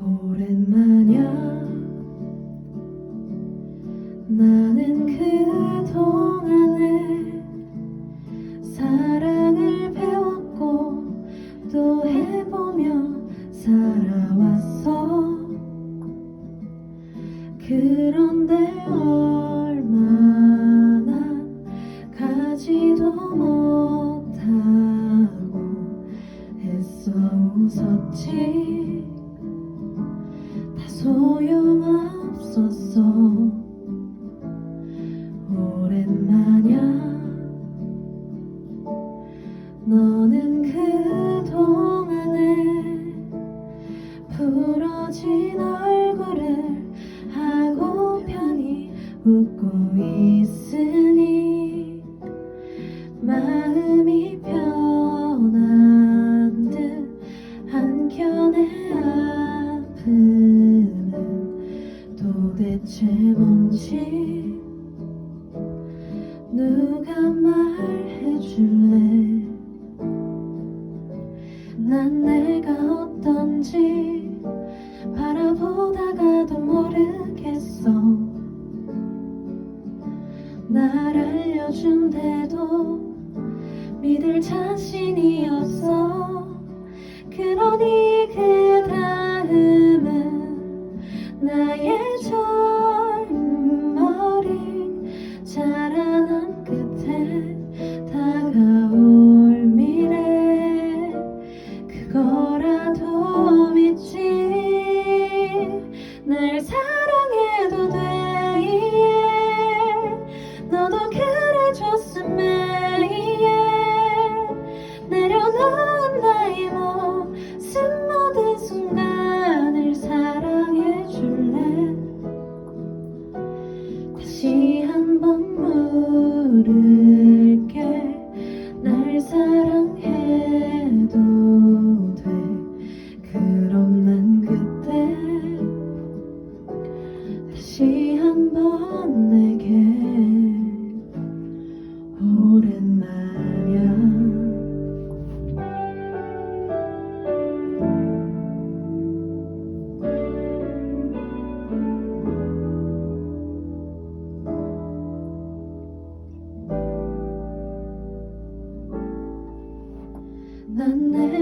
오랜만이야. 웃었지? 다 소용없었어. 오랜만이야. 너는 그동안에 부러진 얼굴을 하고 편히 웃고 있으 뭔지 누가 말해줄래? 난 내가 어떤지 바라보다가도 모르겠어. 날 알려준대도 믿을 자신이 없어. 그러니 그 다음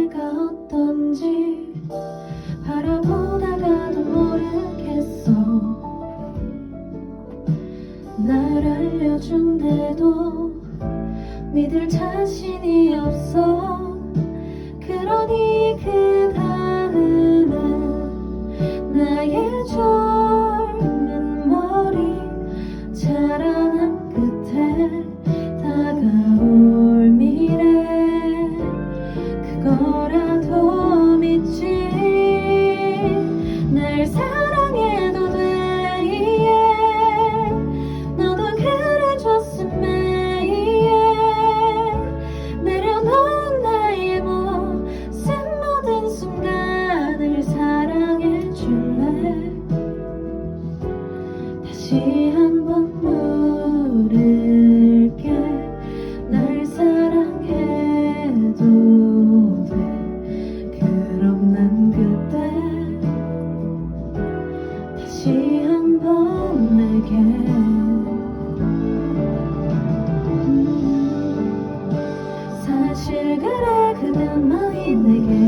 내가 어떤지 바라보다가도 모르겠어. 날 알려준대도 믿을 자신이 없어. 그러니 그다 그래 그